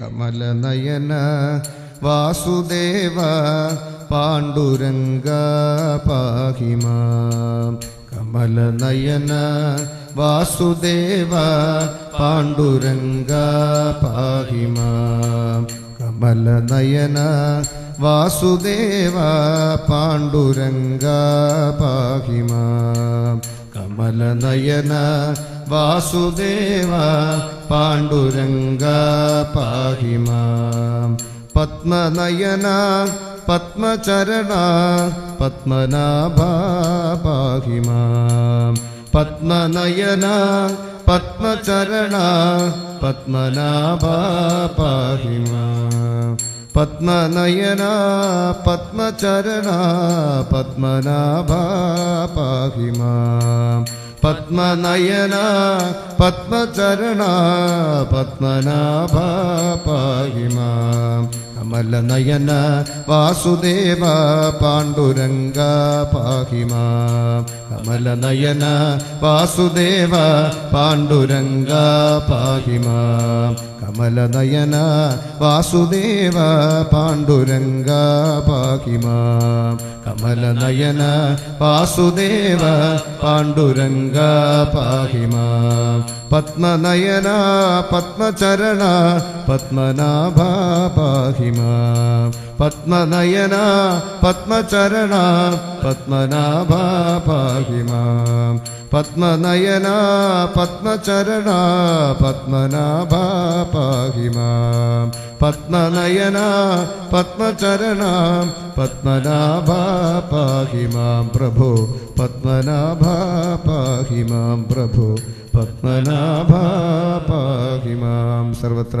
കമലനയന വാസുദേവ പാണ്ഡുരംഗ പാഹിമാം. കമലനയന വാസുദേവ പാണ്ഡുരംഗ പാഹിമാം. കമലനയന വാസുദേവ പാണ്ഡുരംഗ പാഹിമാം. കമലനയന വാസുദേവ പാണ്ഡുരംഗ പാഹി മാം. പത്മനയന പത്മചരണ പത്മനാഭ പാഹി മാം. പത്മനയന പത്മചരണ പത്മനാഭ പാഹി മാം. പത്മനയന പത്മചരണ പത്മനാഭ പാഹി മാം. പത്മനയന പത്മചരണ പത്മനാഭ പാഹി മാം കമലനയന വാസുദേവ പാണ്ഡുരംഗ പാഹിമാ. കമല കമലനയന വാസുദേവ പാണ്ഡുരംഗ പാഹിമാ. കമല കമലനയന വാസുദേവ പാണ്ഡുരംഗ പാഹിമാ. കമല കമലനയന വാസുദേവ പാണ്ഡുരംഗ പാഹിമാ. പത്മനയന പത്മചരണ പത്മനാഭ പാഹി മാം പത്മനയന പത്മചരണ പത്മനാഭ പാഹി മാം പത്മനയന പത്മചരണ പത്മനാഭ പാഹി മാം പത്മനയന പത്മചരണ പത്മനാഭ പാഹി മാം പ്രഭു പത്മനാഭ പാഹി മാം പ്രഭു പത്മനാഭ പാഹി മാം സർവത്ര